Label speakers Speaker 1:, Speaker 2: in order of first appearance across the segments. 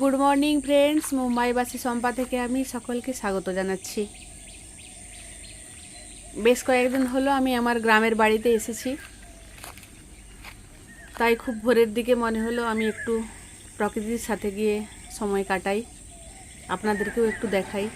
Speaker 1: Good morning friends মুম্বাইবাসী সম্পা থেকে আমি সকলকে স্বাগত জানাচ্ছি। বেশ কয়েকদিন হলো আমি আমার গ্রামের বাড়িতে এসেছি। তাই খুব ভোরের দিকে মনে হলো আমি একটু প্রকৃতির সাথে গিয়ে সময় কাটাই। আপনাদেরকেও একটু দেখাই।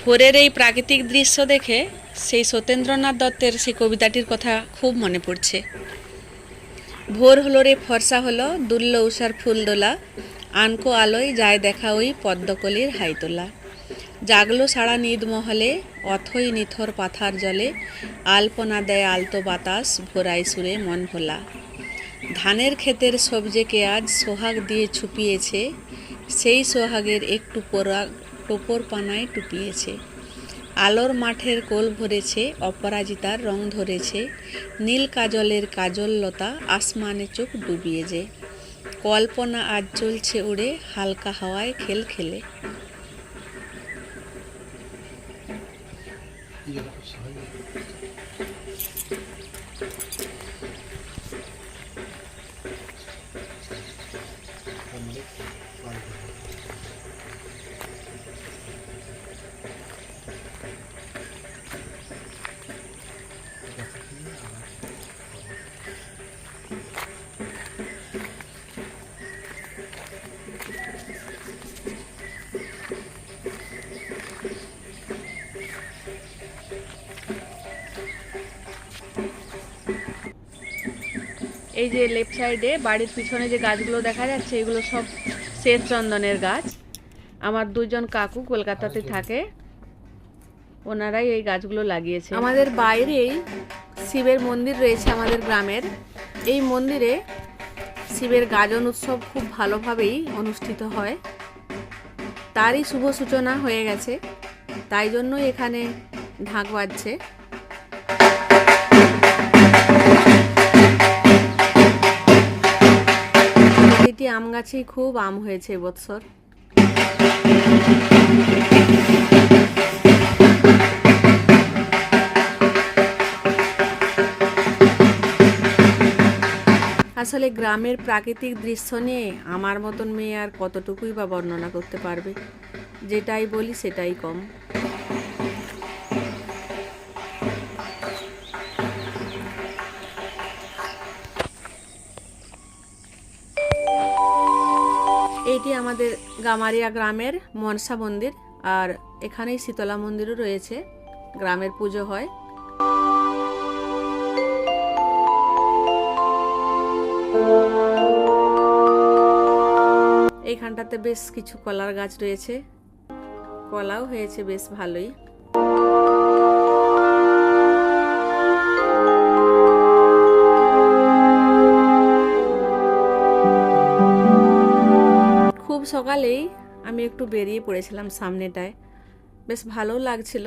Speaker 1: ভোরের এই প্রাকৃতিক দৃশ্য দেখে সেই সত্যেন্দ্রনাথ দত্তের সেই কবিতাটির কথা খুব মনে পড়ছে। ভোর হলো রে, ফর্সা হলো, দুল্ল উষার ফুল দোলা আনকো আলোয় যায় দেখা ওই পদ্মকলির হাইতোলা। জাগলো সারা নিদ মহলে অথই নিথর পাথার জলে, আলপনা দেয় আলতো বাতাস, ভোরাই সুরে মন ভোলা। ধানের ক্ষেতের সবজেকে আজ সোহাগ দিয়ে ছুপিয়েছে, সেই সোহাগের একটু পরাগ টোপর পানায় টুপিয়েছে। আলোর মাঠের কোল ভরেছে, অপরাজিতার রং ধরেছে, নীল কাজলের কাজল লতা আসমানে চোখ ডুবিয়ে যে কল্পনা আজ চলছে উড়ে হালকা হাওয়ায় খেল খেলে এই যে লেফট সাইডে বাড়ির পিছনে যে গাছগুলো দেখা যাচ্ছে, এগুলো সব শ্বেত চন্দনের গাছ। আমার দুজন কাকু কলকাতাতে থাকে। ওনারাই এই গাছগুলো লাগিয়েছে। আমাদের বাইরেই শিবের মন্দির রয়েছে আমাদের গ্রামের। এই মন্দিরে শিবের গাজন উৎসব খুব ভালোভাবেই অনুষ্ঠিত হয়। তারই শুভ সূচনা হয়ে গেছে। তাই জন্যই এখানে ঢাক বাজছে। আম গাছেই খুব আম হয়েছে এবছর। আসলে গ্রামের প্রাকৃতিক দৃশ্য নিয়ে আমার মতন মেয়ে আর কতটুকুই বা বর্ণনা করতে পারবে? যেটাই বলি সেটাই কম। আমাদের গামারিয়া গ্রামের মনসা মন্দির আর এখানেই শীতলা মন্দিরও রয়েছে। গ্রামের পুজো হয়। এইখানটাতে বেশ কিছু কলার গাছ রয়েছে। কলাও হয়েছে বেশ ভালোই। সকালেই আমি একটু বেরিয়ে পড়েছিলাম সামনেটায়। বেশ ভালো লাগছিল।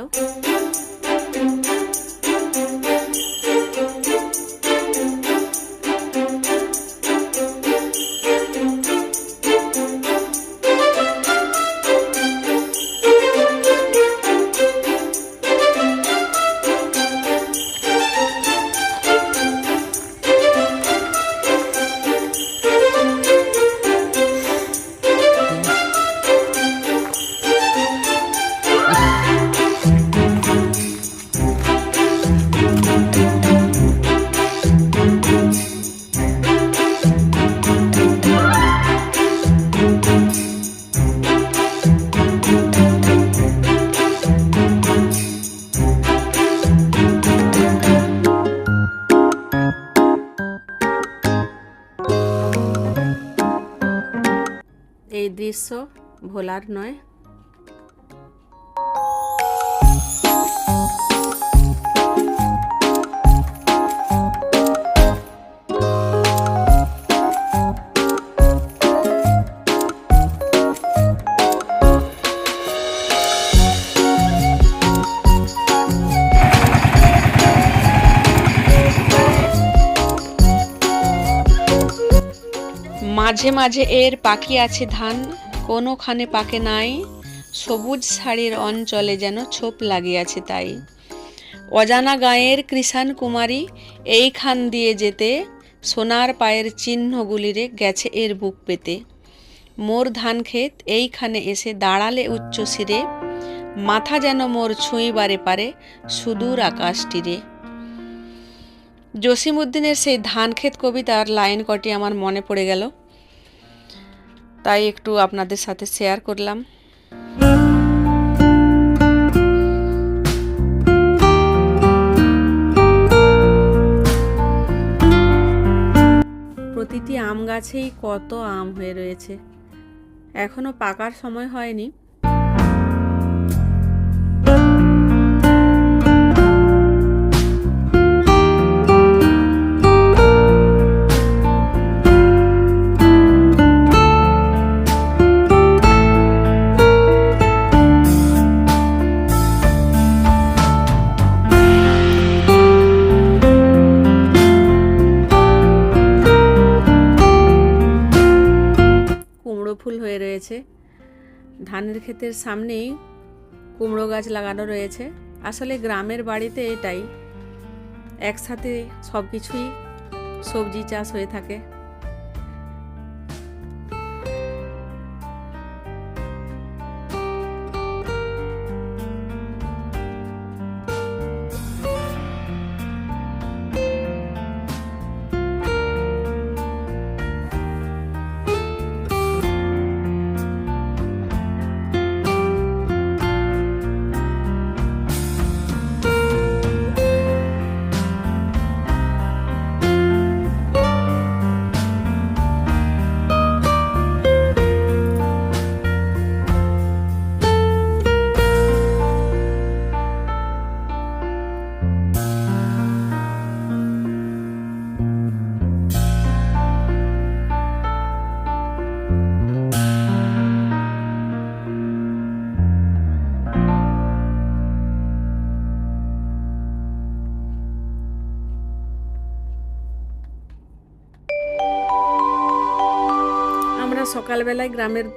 Speaker 1: এই দৃশ্য ভোলার নয়। মাঝে মাঝে এর পাখি আছে ধান, কোনোখানে পাকে নাই। সবুজ শাড়ির অঞ্চলে যেন ছোপ লাগিয়াছে তাই। অজানা গাঁয়ের কৃষাণ কুমারী এইখান দিয়ে যেতে, সোনার পায়ের চিহ্নগুলিরে গেছে এর বুক পেতে। মোর ধান ক্ষেত এইখানে এসে দাঁড়ালে উচ্চ শিরে, মাথা যেন মোর ছুঁইবারে পারে সুদূর আকাশটিরে। জসিমউদ্দিনের সেই ধান ক্ষেত কবিতার লাইন কটি আমার মনে পড়ে গেল। তাই একটু আপনাদের সাথে শেয়ার করলাম। প্রতিটি আম গাছেই কত আম হয়ে রয়েছে। এখনও পাকার সময় হয়নি। রয়েছে। ধানের ক্ষেতের সামনেই কুমড়ো গাছ লাগানো রয়েছে। আসলে গ্রামের বাড়িতে এটাই। একসাথে সব কিছুই সবজি চাষ হয়ে থাকে। সকালবেলায় গ্রামের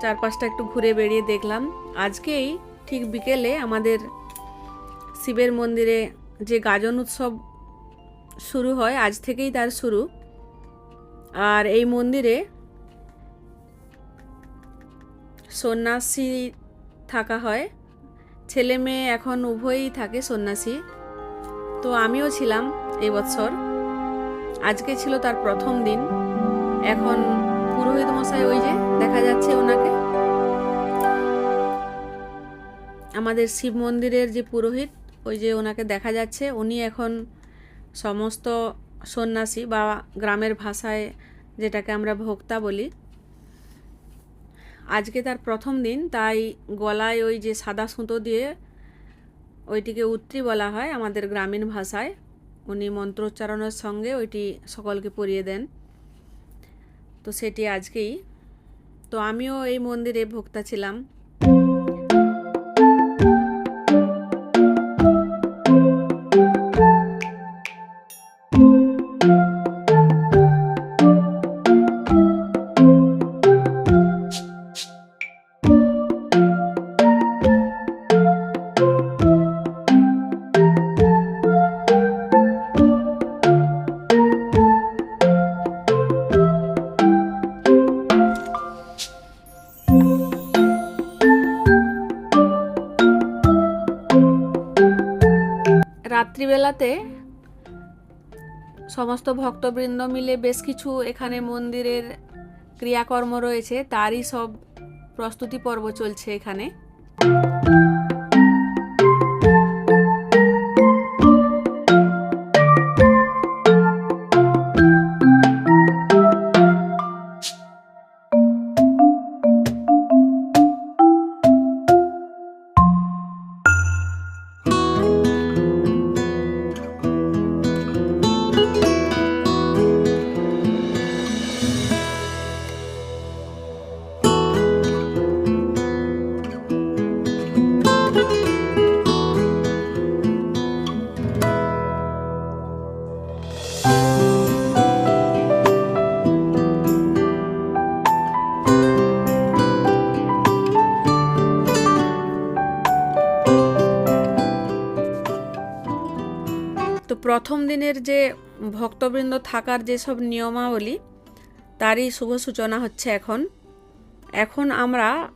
Speaker 1: চারপাশটা একটু ঘুরে বেরিয়ে দেখলাম। আজকেই ঠিক বিকেলে আমাদের শিবের মন্দিরে যে গাজন উৎসব শুরু হয়, আজ থেকেই তার শুরু। আর এই মন্দিরে সন্ন্যাসী থাকা হয়। ছেলে মেয়ে এখন উভয়ই থাকে সন্ন্যাসী। তো আমিও ছিলাম এই বছর আজকে ছিল তার প্রথম দিন। এখন পুরোহিত মশাই ওই যে দেখা যাচ্ছে ওনাকে। আমাদের শিব মন্দিরের যে পুরোহিত, ওই যে ওনাকে দেখা যাচ্ছে। উনি এখন সমস্ত সন্ন্যাসী বা গ্রামের ভাষায় যেটাকে আমরা ভোক্তা বলি। আজকে তার প্রথম দিন, তাই গলায় ওই যে সাদা সুতো দিয়ে ওইটিকে উত্রি বলা হয় আমাদের গ্রামীণ ভাষায়। উনি মন্ত্রোচ্চারণের সঙ্গে ওইটি সকলকে পরিয়ে দেন। তো সেটি আজকেই। তো আমিও এই মন্দিরে ভোক্তা ছিলাম। রাত্রিবেলাতে সমস্ত ভক্তবৃন্দ মিলে বেশ কিছু এখানে মন্দিরের ক্রিয়াকর্ম রয়েছে, তারই সব প্রস্তুতি পর্ব চলছে এখানে। প্রথম দিনের যে ভক্তবৃন্দ থাকার যেসব নিয়মাবলী, তারই শুভ সূচনা হচ্ছে এখন। এখন আমরা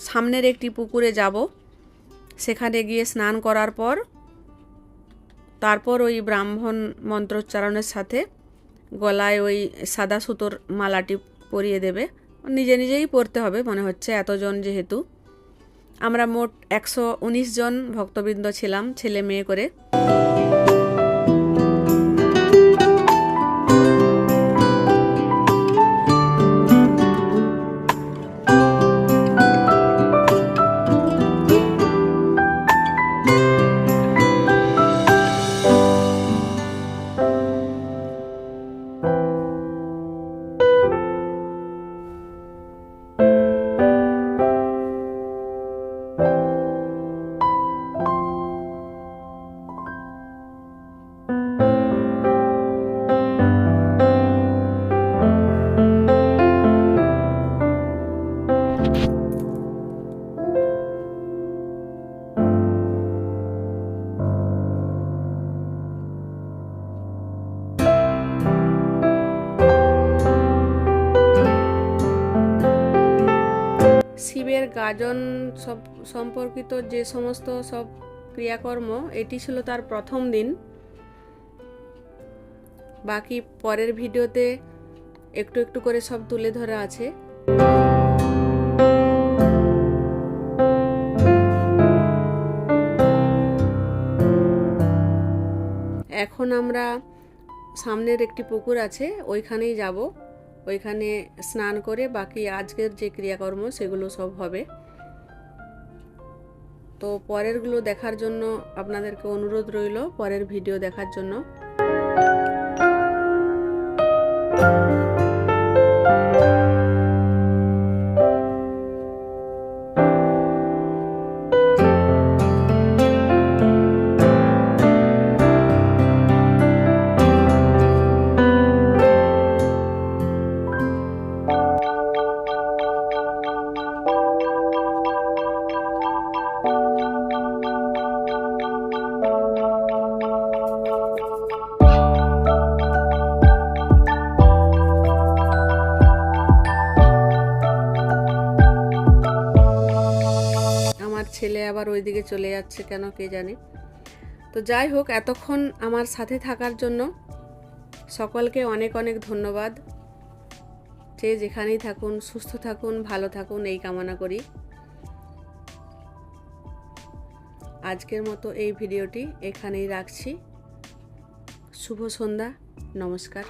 Speaker 1: সামনের একটি পুকুরে যাব। সেখানে গিয়ে স্নান করার পর, তারপর ওই ব্রাহ্মণ মন্ত্রোচ্চারণের সাথে গলায় ওই সাদা সুতোর মালাটি পরিয়ে দেবে। নিজে নিজেই পরতে হবে মনে হচ্ছে এতজন যেহেতু। আমরা মোট একশো উনিশ জন ভক্তবৃন্দ ছিলাম, ছেলে মেয়ে করে। শিবের গাজন সব সম্পর্কিত যে সমস্ত সব ক্রিয়াকর্ম, এটি ছিল তার প্রথম দিন। বাকি পরের ভিডিওতে একটু একটু করে সব তুলে ধরা আছে। এখন আমরা সামনের একটি পুকুর আছে, ওইখানেই যাব। ওইখানে স্নান করে বাকি আজকের যে ক্রিয়াকর্ম সেগুলো সব হবে। তো পরেরগুলো দেখার জন্য আপনাদেরকে অনুরোধ রইল, পরের ভিডিও দেখার জন্য। ছেলে আবার ওইদিকে চলে যাচ্ছে কেন কে জানে। তো যাই হোক, এতক্ষণ আমার সাথে থাকার জন্য সকলকে অনেক অনেক ধন্যবাদ। যে যেখানেই থাকুন, সুস্থ থাকুন, ভালো থাকুন, এই কামনা করি। আজকের মতো এই ভিডিওটি এখানেই রাখছি। শুভ সন্ধ্যা, নমস্কার।